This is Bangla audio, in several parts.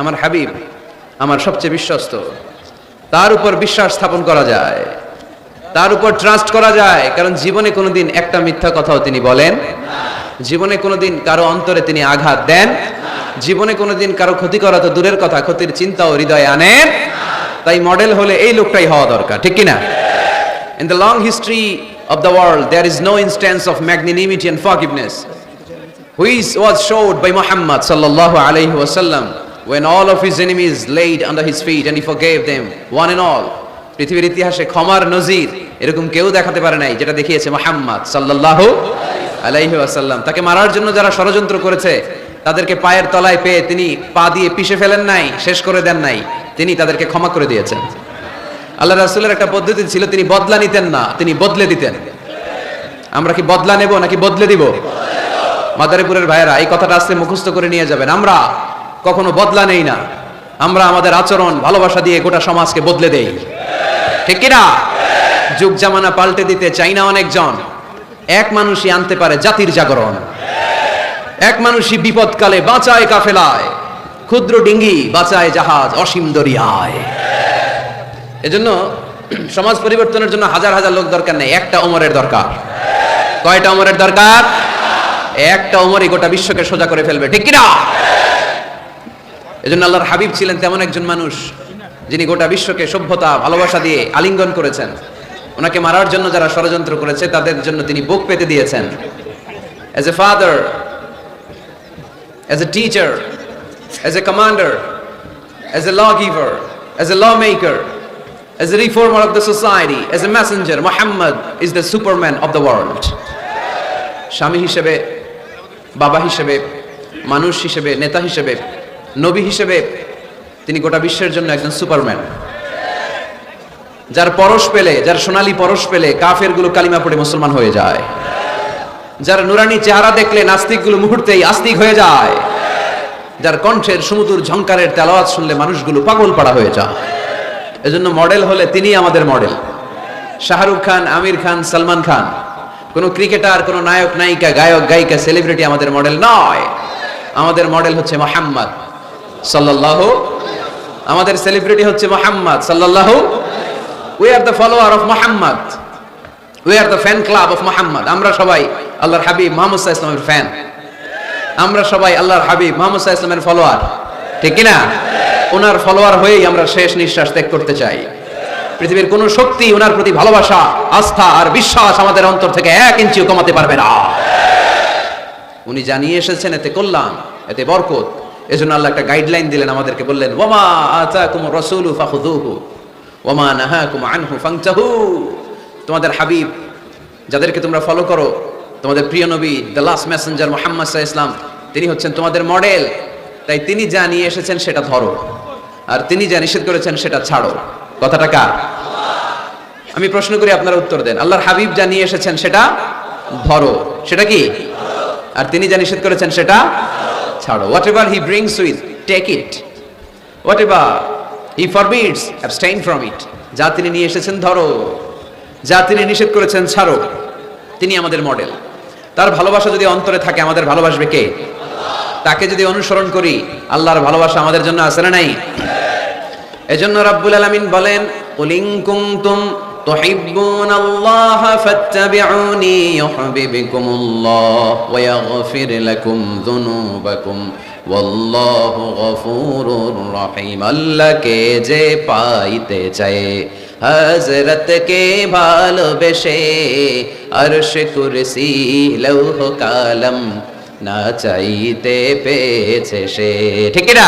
আমার হাবিব আমার সবচেয়ে বিশ্বস্ত। তার উপর বিশ্বাস স্থাপন করা যায়। তার উপর ট্রাস্ট করা যায়। কারণ জীবনে কোনোদিন একটা মিথ্যা কথাও তিনি বলেন জীবনে কোনোদিন কারও অন্তরে তিনি আঘাত দেন জীবনে কোনোদিন কারও ক্ষতি করা তো দূরের কথা ক্ষতির চিন্তা ও হৃদয়ে আনেন তাই মডেল হলে এই লোকটাই হওয়া দরকার ঠিক কিনা? In the long history of the world, there is no instance of magnanimity and forgiveness which was showed by Muhammad sallallahu alayhi wasallam when all of his enemies laid under his feet and he forgave them, one and all. পৃথিবীর ইতিহাসে ক্ষমার নজির এরকম কেউ দেখাতে পারে নাই, যেটা দেখিয়েছে মোহাম্মদ সাল্লাল্লাহু আলাইহি ওয়াসাল্লাম। তাকে মারার জন্য যারা ষড়যন্ত্র করেছে, তাদেরকে পায়ের তলায় পেয়ে তিনি পা দিয়ে পিষে ফেলেন নাই, শেষ করে দেন নাই, তিনি তাদেরকে ক্ষমা করে দিয়েছেন। আল্লাহ রাসূলের একটা পদ্ধতি ছিল, তিনি বদলা নিতেন না, তিনি বদলে দিতেন। আমরা কি বদলা নেব নাকি বদলে দিব? মাদারীপুরের ভাইয়েরা, এই কথাটা আস্তে মুখস্থ করে নিয়ে যাবেন। আমরা কখনো বদলা নেই না। আমরা আমাদের আচরণ, ভালোবাসা দিয়ে গোটা সমাজকে বদলে দেই। ঠিক কিনা? যুগ জামানা পাল্টে দিতে চাই না অনেকজন। এক মানুষই আনতে পারে জাতির জাগরণ। এক মানুষই বিপদকালে বাঁচায় কাফেলায়। ক্ষুদ্র ডিঙ্গি বাঁচায় জাহাজ অসীম দরিয়ায়। এজন্য সমাজ পরিবর্তনের জন্য হাজার হাজার লোক দরকার নেই। একটা ওমরের দরকার। কয়টা ওমরের দরকার? একটা ওমরই গোটা বিশ্বকে সোজা করে ফেলবে। ঠিক কিনা? এজন্য আল্লাহর হাবিব ছিলেন তেমন একজন মানুষ যিনি গোটা বিশ্বকে সভ্যতা ভালোবাসা দিয়ে আলিঙ্গন করেছেন ওনাকে মারার জন্য যারা ষড়যন্ত্র করেছে তাদের জন্য তিনি বুক পেতে দিয়েছেন as a father as a teacher as a commander as a lawgiver, as a lawmaker, as a reformer of the society, as a messenger, Muhammad is the superman of the world. স্বামী হিসেবে বাবা হিসেবে মানুষ হিসেবে নেতা হিসেবে নবী হিসেবে তিনি গোটা বিশ্বের জন্য একজন সুপারম্যান। যার পরশ পেলে, যার সোনালী পরশ পেলে কাফেরগুলো কালিমা পড়ে মুসলমান হয়ে যায়। যার নুরানি চেহারা দেখলে নাস্তিকগুলো মুহূর্তেই আস্তিক হয়ে যায়। যার কণ্ঠের সমুদ্র ঝংকারের তেলাওয়াত শুনলে মানুষগুলো পাগল পাড়া হয়ে যায়। এজন্য মডেল হলে তিনি আমাদের মডেল। শাহরুখ খান, আমির খান, সালমান খান। কোনো ক্রিকেটার, কোনো নায়ক, নায়িকা, গায়ক, গায়িকা, সেলিব্রিটি আমাদের মডেল নয়। আমাদের মডেল হচ্ছে মোহাম্মদ। সাল্লাহ আমাদের সেলিব্রিটি হচ্ছে মোহাম্মদ সাল্লাহ we are the follower of Muhammad. We are the fan club of Muhammad. আমরা সবাই আল্লাহর হাবিব মোহাম্মদ ইসলামের ফ্যান আমরা সবাই আল্লাহর হাবিব মোহাম্মদ ইসলামের ফলোয়ার ঠিক কিনা? ওনার ফলোয়ার হয়েই আমরা শেষ নিঃশ্বাস ত্যাগ করতে চাই। পৃথিবীর কোন শক্তি ওনার প্রতি ভালোবাসা, আস্থা আর বিশ্বাস আমাদের অন্তর থেকে এক ইঞ্চিও কমাতে পারবে না। উনি জানিয়ে এসেছেন, এতে কল্যাণ, এতে বরকত এজন্য আল্লাহ একটা গাইডলাইন দিলেন আমাদেরকে, বললেন, ওমা আতাকুম রাসূলু ফাখুযুহু, ওমা নাহাকুম আনহু ফাংতাহু। তোমাদের হাবিব, যাদেরকে তোমরা ফলো করো, তোমাদের প্রিয় নবী দ্য লাস্ট মেসেঞ্জার মোহাম্মদ ইসলাম তিনি হচ্ছেন তোমাদের মডেল তাই তিনি যা নিয়ে এসেছেন সেটা ধরো, আর তিনি যা নিষেধ করেছেন সেটা ছাড়ো। কথাটা কার? আমি প্রশ্ন করি আপনারা উত্তর দেন, আল্লাহর হাবিব যা নিয়ে এসেছেন সেটা ধরো, সেটা কি? আর তিনি যা নিষেধ করেছেন সেটা ছাড়ো। Whatever he brings with take it whatever he forbids abstain from it যা তিনি নিয়ে এসেছেন ধরো। যা তিনি নিষেধ করেছেন ছাড়ো। তিনি আমাদের মডেল তার ভালোবাসা যদি অন্তরে থাকে, আমাদের ভালোবাসবে কে? তাকে যদি অনুসরণ করি, আল্লাহর ভালোবাসা আমাদের জন্য না নাই? এজন্য রাব্বুল আলামিন বলেন কুলিং কুনতুম تحبون الله فاتبعوني يحببكم الله ويغفر لكم ذنوبكم والله غفور رحيم আল্লাহ কে যে পাইতে চায় হজরত কে ভালোবেসে আরশ কুরসি লৌহ কালম না চাইতে পেয়েছে সে ঠিক না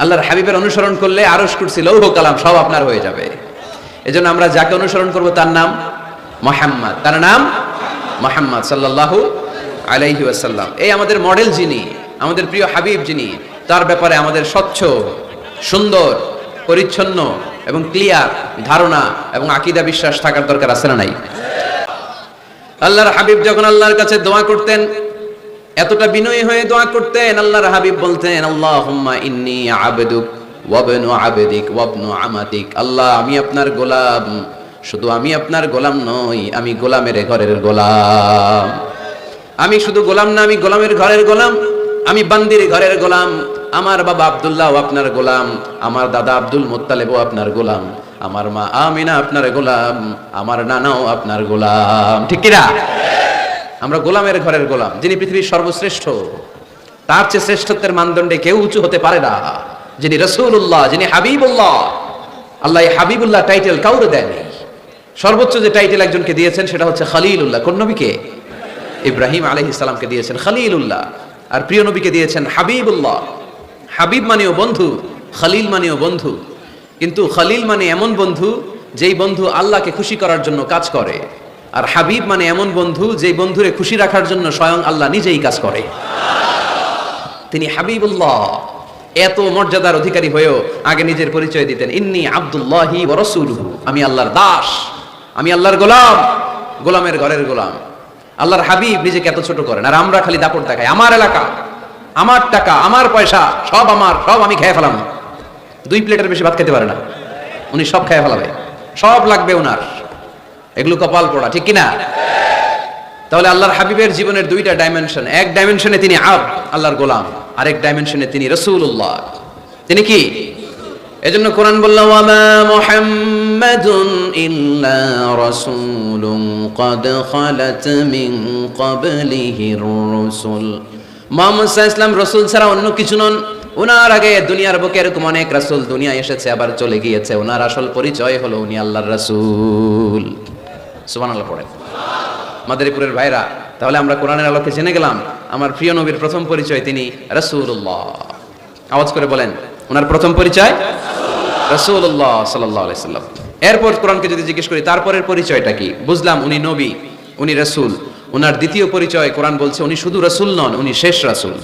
আল্লাহর হাবিবের অনুসরণ করলে আরশ কুরসি, লৌহ কালাম সব আপনার হয়ে যাবে। এজন্য আমরা যাকে অনুসরণ করব তার নাম মোহাম্মদ। তার নাম মোহাম্মদ সাল্লাল্লাহু আলাইহি ওয়াসাল্লাম। এই আমাদের মডেল যিনি, আমাদের প্রিয় হাবিব যিনি, তার ব্যাপারে আমাদের স্বচ্ছ, সুন্দর, পরিচ্ছন্ন এবং ক্লিয়ার ধারণা এবং আকিদা বিশ্বাস থাকার দরকার আছে না নাই? আল্লাহর হাবিব যখন আল্লাহর কাছে দোয়া করতেন এতটা বিনয়ী হয়ে দোয়া করতেন, আল্লাহর হাবিব বলতেন ইন্নী আবদুক আবেদিক আল্লাহ, আমি আপনার গোলাম। শুধু আমি আপনার গোলাম নই, আমি গোলামের ঘরের গোলাম। আমি শুধু গোলাম না, আমি গোলামের ঘরের গোলাম। আমি বান্দির ঘরের গোলাম। আমার বাবা আবদুল্লাহ আপনার গোলাম। আমার দাদা আব্দুল মোত্তালেবও আপনার গোলাম। আমার মা আমিনা আপনার গোলাম। আমার নানাও আপনার গোলাম। ঠিক কিনা? আমরা গোলামের ঘরের গোলাম, যিনি পৃথিবীর সর্বশ্রেষ্ঠ। তার চেয়ে শ্রেষ্ঠত্বের মানদণ্ডে কেউ উঁচু হতে পারে না। যিনি রসুল্লাহ যিনি হাবিবুল্লাহ। আল্লাহ হাবিবুল্লাহ টাইটেল কাউরে দেয়নি। সর্বোচ্চ যে টাইটেল একজনকে দিয়েছেন, সেটা হচ্ছে খালিলুল্লাহ। কোন নবীকে? ইব্রাহিম আলহ ইসলামকে দিয়েছেন খালিলুল্লাহ। আর প্রিয় নবীকে দিয়েছেন হাবিবুল্লাহ। হাবিব মানেও বন্ধু, খালিল মানেও বন্ধু। কিন্তু খালিল মানে এমন বন্ধু, যেই বন্ধু আল্লাহকে খুশি করার জন্য কাজ করে। আর হাবিব মানে এমন বন্ধু যে বন্ধুরে খুশি রাখার জন্য স্বয়ং আল্লাহ নিজেই কাজ করে। তিনি হাবিবুল্লাহ। এত মর্যাদার অধিকারী হয়েও আগে নিজের পরিচয় দিতেন। ইন্নি আব্দুল্লাহি ওয়া রাসূলুহু। আমি আল্লাহর দাস। আমি আল্লাহর গোলাম। গোলামের ঘরের গোলাম। আল্লাহর হাবিব নিজেকে এত ছোট করেন। আর আমরা খালি দাপট দেখাই। আমার এলাকা, আমার টাকা, আমার পয়সা, সব আমার, সব আমি খেয়ে ফেলাম। দুই প্লেটের বেশি ভাত খেতে পারে না। উনি সব খেয়ে ফেলাবে। সব লাগবে ওনার। এগুলো কপাল পড়া, ঠিক কিনা? তাহলে আল্লাহর হাবিবের জীবনের দুইটা ডাইমেনশন এক ডাইমেনশনে তিনি আব, আল্লাহর গোলাম, আরেক ডাইমেনশনে তিনি রসুল্লাহ তিনি কি? এজন্য কোরআন বলল, ওয়ামা মুহাম্মাদুন রাসূল ছাড়া অন্য কিছু নন। ওনার আগে দুনিয়ার বুকে এরকম অনেক রাসূল দুনিয়া এসেছে, আবার চলে গিয়েছে। ওনার আসল পরিচয় হলো উনি আল্লাহর রাসূল। সুবহানাল্লাহ পড়েন মাদারীপুরের ভাইরা, তাহলে আমরা কোরআনের আলোকে জেনে গেলাম, আমার প্রিয় নবীর প্রথম পরিচয় তিনি রাসূলুল্লাহ। আওয়াজ করে বলেন, ওনার প্রথম পরিচয় সাল্লাল্লাহু সাল্লাম। এরপর কোরআনকে যদি জিজ্ঞেস করি, তারপরের পরিচয়টা কি? বুঝলাম, উনি নবী, উনি রাসূল। ওনার দ্বিতীয় পরিচয় কোরআন বলছে, উনি শুধু রাসূল নন, উনি শেষ রাসূল।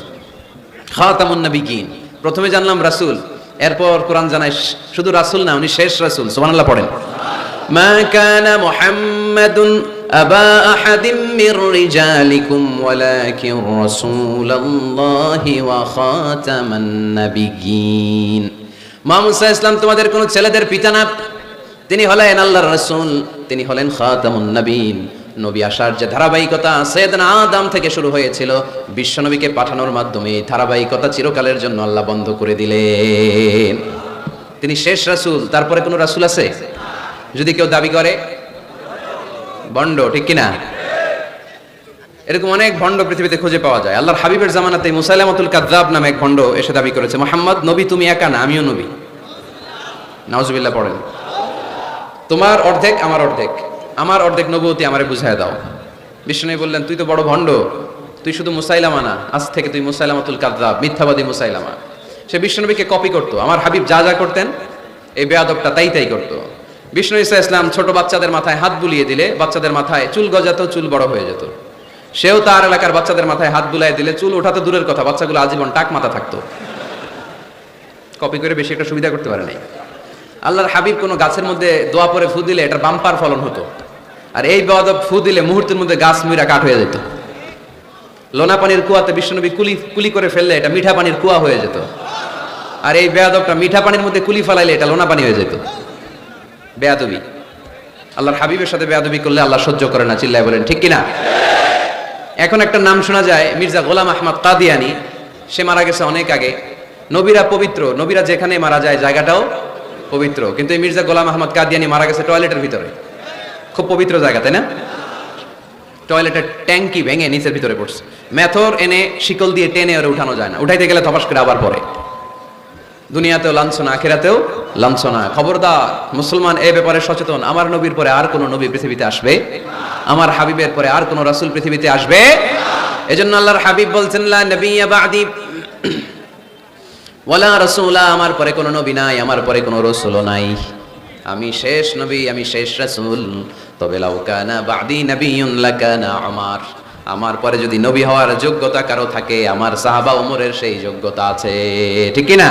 খাতামুন নবিয়িন প্রথমে জানলাম রাসূল, এরপর কোরআন জানায় শুধু রাসূল না, উনি শেষ রাসূল। সুবহানাল্লাহ পড়েন। মা কানা মুহাম্মাদুন আবা আহাদিম মির রিজালিকুম ওয়ালাকিন রাসূলুল্লাহি ওয়া খাতামান নাবিয়িন মুহাম্মদ সাল্লাল্লাহু আলাইহি ইসলাম তোমাদের কোন ছেলেদের পিতা না? তিনি হলেন আল্লাহর রাসূল, তিনি হলেন খাতামুন নবীন নবী আসার যে ধারাবাহিকতা সৈয়দনা আদম থেকে শুরু হয়েছিল, বিশ্বনবীকে পাঠানোর মাধ্যমে এই ধারাবাহিকতা চিরকালের জন্য আল্লাহ বন্ধ করে দিলেন। তিনি শেষ রাসূল, তারপরে কোনো রাসূল আছে? যদি কেউ দাবি করে বন্ড ঠিক কিনা? এরকম অনেক ভণ্ড পৃথিবীতে খুঁজে পাওয়া যায়। আল্লাহর হাবিবের জামানাতে মুসাইলামাতুল কাদ্দাব নামে এক ভণ্ড এসে দাবি করেছে, মোহাম্মদ, নবী, তুমি একা না, আমিও নবী। নাউজুবিল্লাহ পড়েন। তোমার অর্ধেক, আমার অর্ধেক। আমার অর্ধেক নবতী আমারে বুঝায় দাও। বিষ্ণু বললেন, তুই তো বড় ভণ্ড, তুই শুধু মুসাইলামা না, আজ থেকে তুই মুসাইলামাতুল কাদ্দাব, মিথ্যাবাদী মুসাইলামা। সে বিষ্ণুনবীকে কপি করতো। আমার হাবিব যা যা করতেন, এই বেয়াদবটা তাই তাই করতো। বিষ্ণু ইসা ইসলাম ছোট বাচ্চাদের মাথায় হাত বুলিয়ে দিলে, বাচ্চাদের মাথায় চুল গজাতো, চুল বড় হয়ে যেত। সেও তার এলাকার বাচ্চাদের মাথায় হাত বুলাই দিলে, চুল ওঠাতে দূরের কথা, বাচ্চাগুলো আজীবন টাক মাথা থাকতো। কপি করে বেশি একটা সুবিধা করতে পারে নাই। আল্লাহর হাবিব কোনো গাছের মধ্যে দোয়া পরে ফু দিলে এটার বাম্পার ফলন হতো। আর এই বেয়াদব ফু দিলে মুহূর্তের মধ্যে গাছ মুইরা কাঠ হয়ে যেত। লোনা পানির কুয়াতে বিষ্ণুনবী কুলি কুলি করে ফেললে এটা মিঠা পানির কুয়া হয়ে যেত। আর এই বেয়াদবটা মিঠা পানির মধ্যে কুলি ফেলাইলে এটা লোনা পানি হয়ে যেত। বেয়াদবি। আল্লাহর হাবিবের সাথে বেয়াদবি করলে আল্লাহ সহ্য করে না, চিল্লায় বলেন, ঠিক কিনা? এখন একটা নাম শোনা যায়, মির্জা গোলাম আহমদ কাদিয়ানি, সে মারা গেছে অনেক আগে। নবীরা পবিত্র, নবীরা যেখানে মারা যায়, জায়গাটাও পবিত্র। কিন্তু এই মির্জা গোলাম আহমদ কাদিয়ানি মারা গেছে টয়লেটের ভিতরে। খুব পবিত্র জায়গা, তাই না? টয়লেটের ট্যাঙ্কি ভেঙে নিচের ভিতরে পড়ছে। মেথর এনে শিকল দিয়ে টেনে ওরে উঠানো যায় না। উঠাইতে গেলে ধপাস করে আবার পরে দুনিয়াতেও লাঞ্ছনা, আখেরাতেও লাঞ্ছনা। খবরদার, মুসলমান এ ব্যাপারে সচেতন। আমার নবীর পরে আর কোন নবী পৃথিবীতে আসবে? আমার হাবিবের পরে আর কোন রাসূল পৃথিবীতে আসবে? এজন্য আল্লাহর হাবিব বলছেন, লা নবিয়্যা বাদি ওয়ালা রাসূলা। আমার পরে কোনো নবী নাই, আমার পরে কোনো রাসূলও নাই। আমি শেষ নবী, আমি শেষ রাসূল। তবে লাউ কানা বাদি নবিয়্যুন লাকানা আমার আমার পরে যদি নবী হওয়ার যোগ্যতা কারও থাকে, আমার সাহাবা ওমরের সেই যোগ্যতা আছে। ঠিক কি না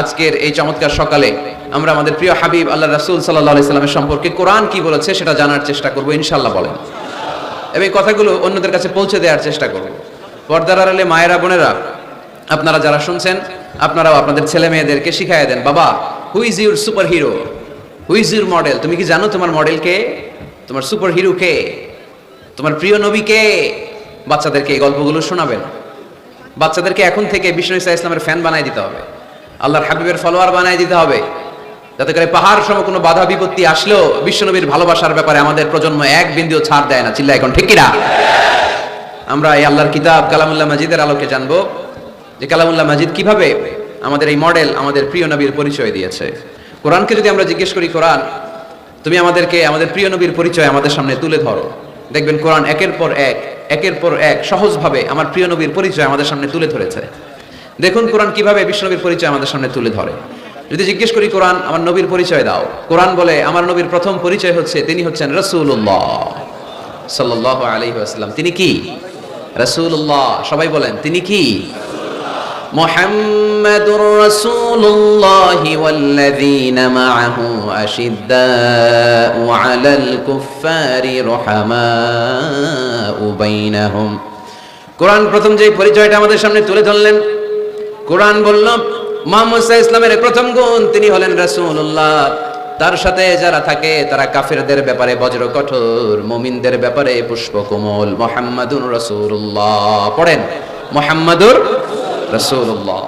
আজকের এই চমৎকার সকালে আমরা আমাদের প্রিয় হাবিব, আল্লাহ রাসূল সাল্লামের সম্পর্কে কোরআন কি বলেছে সেটা জানার চেষ্টা করব ইনশাল্লাহ বলেন। এবং এই কথাগুলো অন্যদের কাছে পৌঁছে দেওয়ার চেষ্টা করব। পর্দার আড়ালে মায়েরা, বোনেরা, আপনারা যারা শুনছেন, আপনারাও আপনাদের ছেলে মেয়েদেরকে শিখাইয়া দেন, বাবা who is your superhero who is your model তুমি কি জানো তোমার মডেল কে? তোমার সুপার হিরো কে? তোমার প্রিয় নবী কে? বাচ্চাদেরকে এই গল্পগুলো শোনাবেন। বাচ্চাদেরকে এখন থেকে বিষ্ণু ইসা ইসলামের ফ্যান বানাই দিতে হবে। আল্লাহর হাবিবের ফলোয়ার বানাই দিতে হবে। যাতে করে পাহাড় সম কোনো বাধা বিপত্তি আসলেও বিশ্বনবীর ভালোবাসার ব্যাপারে আমাদের প্রজন্ম এক বিন্দুও ছাড় দেয় না। চিল্লা এখন, ঠিক কিনা? আমরা এই আল্লাহর কিতাব কালামুল্লাহ মাজিদের আলোকে জানব যে কালামুল্লাহ মাজিদ কীভাবে আমাদের এই মডেল আমাদের প্রিয় নবীর পরিচয় দিয়েছে। কোরআনকে যদি আমরা জিজ্ঞেস করি, কোরআন, তুমি আমাদেরকে, আমাদের প্রিয় নবীর পরিচয় আমাদের সামনে তুলে ধরো। দেখবেন কোরআন একের পর এক, একের পর এক সহজভাবে আমার প্রিয় নবীর পরিচয় আমাদের সামনে তুলে ধরেছে। দেখুন কোরআন কিভাবে বিশ্বনবীর পরিচয় আমাদের সামনে তুলে ধরে যদি জিজ্ঞেস করি কোরআন আমার নবীর পরিচয় দাও কোরআন বলে আমার নবীর প্রথম পরিচয় হচ্ছে তিনি হচ্ছেন রসুল্লাহ সাল্লাহ আলহি আসসালাম তিনি কি রসুল্লাহ সবাই বলেন তিনি কি محمد رسول الله والذين معه أشداء على الكفار رحماء بينهم কোরআন প্রথম যে পরিচয়টা আমাদের সামনে তুলে ধরলেন কোরআন বলল, মোহাম্মদ ইসলামের প্রথম গুণ তিনি হলেন রাসূলুল্লাহ। তার সাথে যারা থাকে, তারা কাফেরদের ব্যাপারে বজ্র কঠোর, মুমিনদের ব্যাপারে পুষ্প কোমল মোহাম্মদুর রাসূলুল্লাহ। পড়েন, মোহাম্মদুর রাসূলুল্লাহ।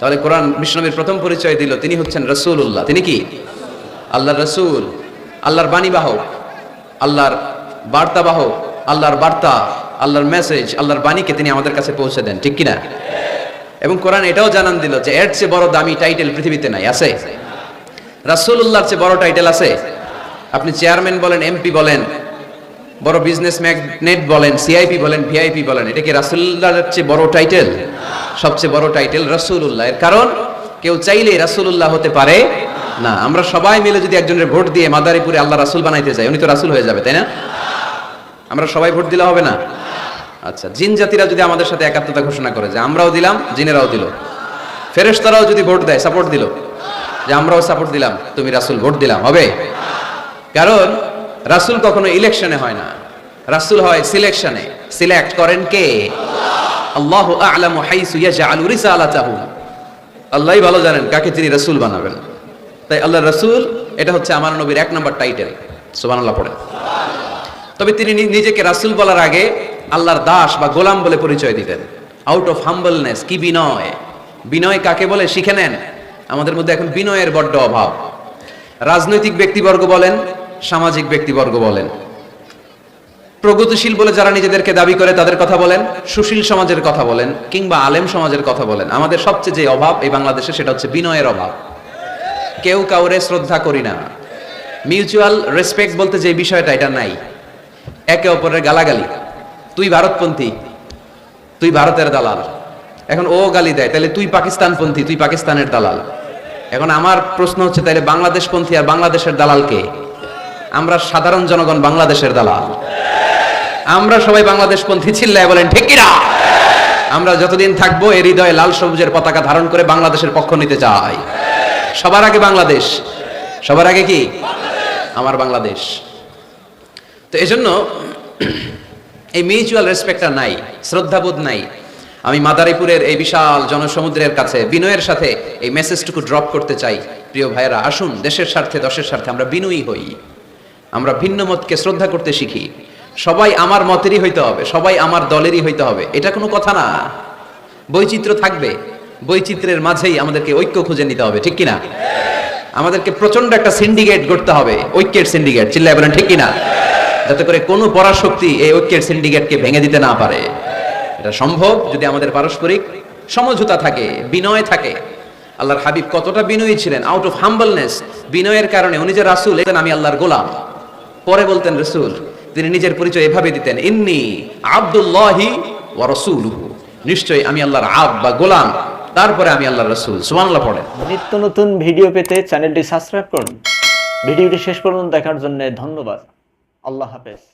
তাহলে কোরআন বিষ্ণবীর প্রথম পরিচয় দিল, তিনি হচ্ছেন রাসূলুল্লাহ। তিনি কি? আল্লাহর রাসূল, আল্লাহর বাণীবাহক আল্লাহর বার্তাবাহক আল্লাহর বার্তা, আল্লাহর মেসেজ, আল্লাহর বাণীকে তিনি আমাদের কাছে পৌঁছে দেন, ঠিক কিনা? এবং কোরআন এটাও জানান দিল যে, এর চেয়ে বড় দামি টাইটেল পৃথিবীতে নাই, আছে? রাসূলুল্লাহর চেয়ে বড় টাইটেল আছে? আপনি চেয়ারম্যান বলেন এমপি বলেন, বড় বিজনেস ম্যাগনেট বলেন সিআইপি বলেন ভিআইপি বলেন, এটা কি রাসূলুল্লাহর চেয়ে বড় টাইটেল সবচেয়ে বড় টাইটেল রাসূলুল্লাহ। এর কারণ, কেউ চাইলেই রাসূলুল্লাহ হতে পারে না। আমরা সবাই মিলে যদি একজনের ভোট দিয়ে মাদারীপুরে আল্লাহ রাসূল বানাইতে যাই, উনি তো রাসূল হয়ে যাবে, তাই না? আমরা সবাই ভোট দিলে হবে না? আচ্ছা জিন জাতিরা যদি আমাদের সাথে একাত্মতা ঘোষণা করে যে আমরাও দিলাম, জিনেরাও দিল। ফেরেশতারাও যদি ভোট দেয় সাপোর্ট দিল। যে আমরাও সাপোর্ট দিলাম, তুমি রাসূল ভোট দিলাম হবে। কারণ রাসূল কখনো ইলেকশনে হয় না। রাসূল হয় সিলেকশনে। সিলেক্ট করেন কে? আল্লাহু আ'লামু হাইসু ইয়াজআলু রিসালাতাহু। আল্লাহই ভালো জানেন কাকে তিনি রাসূল বানাবেন। তাই আল্লাহ রাসূল, এটা হচ্ছে আমার নবীর এক নম্বর টাইটেল সুবহানাল্লাহ পড়েন। তবে তিনি নিজেকে রাসূল বলার আগে আল্লাহর দাস বা গোলাম বলে পরিচয় দিতেন। আউট অফ হাম্বলনেস কি বিনয়? বিনয় কাকে বলে? শিখে নেন। আমাদের মধ্যে এখন বিনয়ের বড্ড অভাব। রাজনৈতিক ব্যক্তিবর্গ বলেন, সামাজিক ব্যক্তিবর্গ বলেন। প্রগতিশীল বলে যারা নিজেদেরকে দাবি করে, তাদের কথা বলেন, সুশীল সমাজের কথা বলেন, কিংবা আলেম সমাজের কথা বলেন। আমাদের সবচেয়ে যে অভাব এই বাংলাদেশে, সেটা হচ্ছে বিনয়ের অভাব। কেউ কাউরে শ্রদ্ধা করি না। মিউচুয়াল রেসপেক্ট বলতে যে বিষয়টা, এটা নাই। একে অপরের গালাগালি। তুই ভারতপন্থী, তুই ভারতের দালাল। এখন ও গালি দেয় তাহলে তুই পাকিস্তানপন্থী, তুই পাকিস্তানের দালাল। এখন আমার প্রশ্ন হচ্ছে তাহলে বাংলাদেশপন্থী আর বাংলাদেশের দালাল কে? আমরা সাধারণ জনগণ বাংলাদেশের দালাল। আমরা সবাই বাংলাদেশপন্থী, চিল্লায় বলেন, ঠিক আমরা যতদিন থাকব এর হৃদয়ে লাল সবুজের পতাকা ধারণ করে বাংলাদেশের পক্ষ নিতে চাই। সবার আগে বাংলাদেশ। সবার আগে কি? আমার বাংলাদেশ। তো এজন্য এই মিউচুয়াল রেসপেক্টটা নাই, শ্রদ্ধাবোধ নাই। আমি মাদারীপুরের এই বিশাল জনসমুদ্রের কাছে বিনয়ের সাথে এই মেসেজটুকু ড্রপ করতে চাই। প্রিয় ভাইয়েরা, আসুন, দেশের স্বার্থে, দশের স্বার্থে আমরা বিনয়ী হই। আমরা ভিন্ন মতকে শ্রদ্ধা করতে শিখি। সবাই আমার মতেরই হইতে হবে, সবাই আমার দলেরই হইতে হবে। এটা কোনো কথা না। বৈচিত্র্য থাকবে। বৈচিত্র্যের মাঝেই আমাদেরকে ঐক্য খুঁজে নিতে হবে, ঠিক কিনা? আমাদেরকে প্রচণ্ড একটা সিন্ডিকেট করতে হবে, ঐক্যের সিন্ডিকেট চিল্লায় বলেন, ঠিক কিনা? যাতে করে কোনো পরাশক্তি এই ঐক্যের সিন্ডিকেটকে ভেঙে দিতে না পারে। এটা সম্ভব যদি আমাদের পারস্পরিক সমঝোতা থাকে, বিনয় থাকে। আল্লাহর হাবিব কতটা বিনয়ী ছিলেন আউট অফ হাম্বলনেস বিনয়ের কারণে। উনি যে রাসূল আমি আল্লাহর গোলাম। পরে বলতেন রসুল, তিনি নিজের পরিচয় এভাবে দিতেন, ইন্নি আব্দুল্লাহি ওয়া রাসূলুহু। নিশ্চয়ই আমি আল্লাহর আব বা গোলাম। তারপরে আমি আল্লাহর রাসূল। সুবহানাল্লাহ পড়েন। নিত্য নতুন ভিডিও পেতে চ্যানেলটি সাবস্ক্রাইব করুন। ভিডিওটি শেষ পর্যন্ত দেখার জন্য ধন্যবাদ। আল্লাহ হাফেজ।